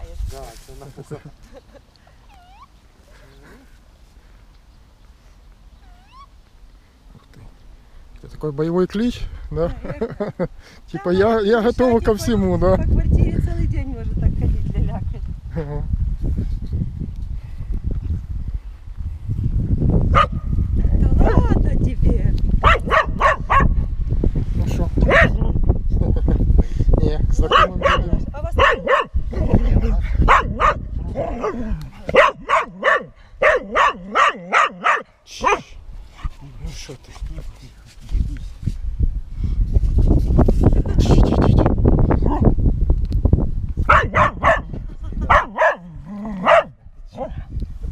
знаешь. Да, це надо. Ух ты. Это такой боевой клич, да? Типа я, я готова ко всему, да? По квартире целый день может так ходить, лялякать. Ага. Да ладно тебе. Ну что? Не, знакомым Ну что ты?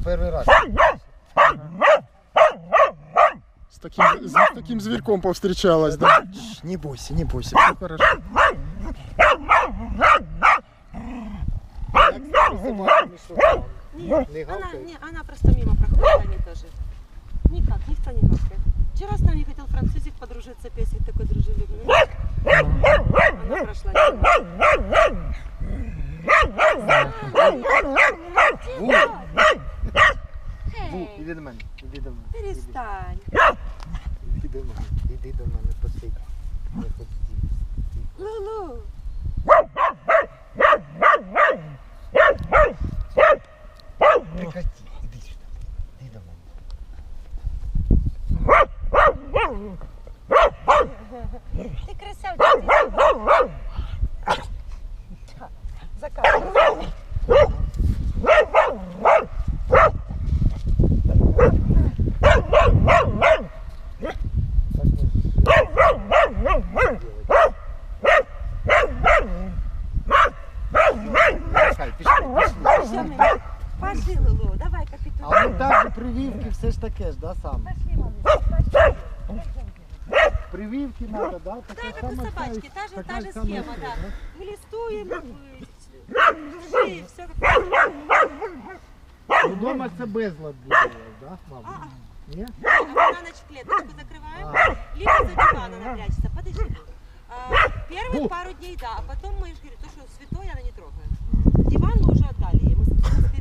Перший раз. С таким, с таким зверьком повстречалась, да? Не бойся, не бойся, все хорошо. Як Нет, Не она, не, она просто мимо проходит, они тоже. Никак, никто не гавкает. Вчера с нами хотел французик подружиться, песик такой дружелюбный. Она прошла. іди до мене, іди до мене. перестань. Іди до мене, іди до мене, посидь. Лулу. Прекрати, іди сюди. Іди до мене. Ты красавчик. Закат. Так не Пошли, Лулу, давай капітулю. А вот так же прививки все ж таке ж, да, сам? Пошли, мамочка, пошли. Прививки надо, да? Да, Така как у собачки, та же, та же сама схема, да. Мы Глистуем, души, все как... да? Вдома це безлад буде, да, мабуть? А, Ні? А на ночь клеточку закрываем, А. либо за дивана она прячется. Подожди. А, первые пару дней, да, а потом мы же говорим, то, что святой, она не трогает. Диван мы уже отдали мы, с-